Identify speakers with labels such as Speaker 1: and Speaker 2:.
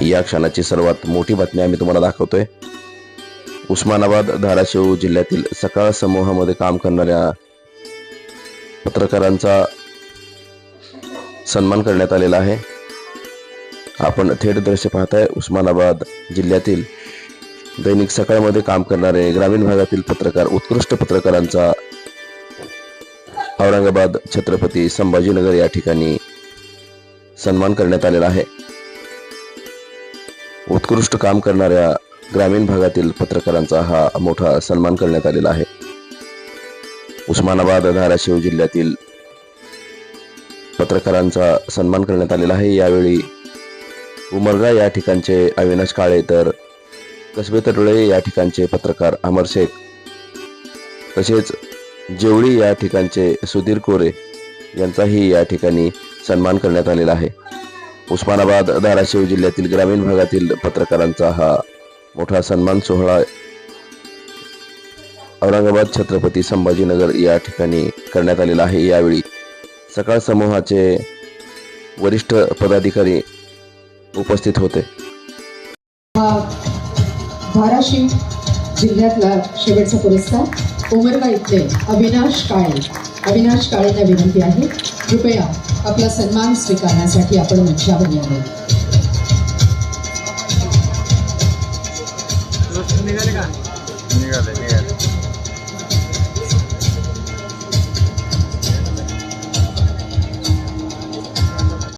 Speaker 1: या क्षणाची सर्वात मोठी बातमी आम्ही तुम्हाला दाखवतोय. उस्मानाबाद धाराशिव जिल्ह्यातील सकाळ समूहामध्ये काम करणाऱ्या पत्रकारांचा सन्मान करण्यात आलेला आहे. आपण थेट दृश्य पाहताय उस्मानाबाद जिल्ह्यातील दैनिक सकाळमध्ये काम करणारे ग्रामीण भागातील पत्रकार उत्कृष्ट पत्रकारांचा औरंगाबाद छत्रपती संभाजीनगर या ठिकाणी सन्मान करण्यात आलेला आहे. उत्कृष्ट काम करणाऱ्या ग्रामीण भागातील पत्रकारांचा हा मोठा सन्मान करण्यात आलेला आहे. उस्मानाबाद धाराशिव जिल्ह्यातील पत्रकारांचा सन्मान करण्यात आलेला आहे. यावेळी उमरगा या ठिकाणचे अविनाश काळे तर कसबे तटोळे या ठिकाणचे पत्रकार अमर शेख तसेच जेवळी या ठिकाणचे सुधीर कोरे यांचाही या ठिकाणी सन्मान करण्यात आलेला आहे. उस्मानाबाद धाराशिव जिल्ह्यातील ग्रामीण भागातील पत्रकारांचा हा मोठा सन्मान सोहळा औरंगाबाद छत्रपती संभाजीनगर या ठिकाणी करण्यात आलेला आहे. यावेळी सकाळ समूहाचे वरिष्ठ पदाधिकारी उपस्थित होते.
Speaker 2: धाराशिव जिल्ह्यातला शेवटचा पुरस्कार उमरगा इथले अविनाश काळे. अविनाश काळेंना विनंती आहे. कृपया आपला सन्मान स्वीकारण्यासाठी आपण मंचावर यावे
Speaker 3: निघाले का? निघाले.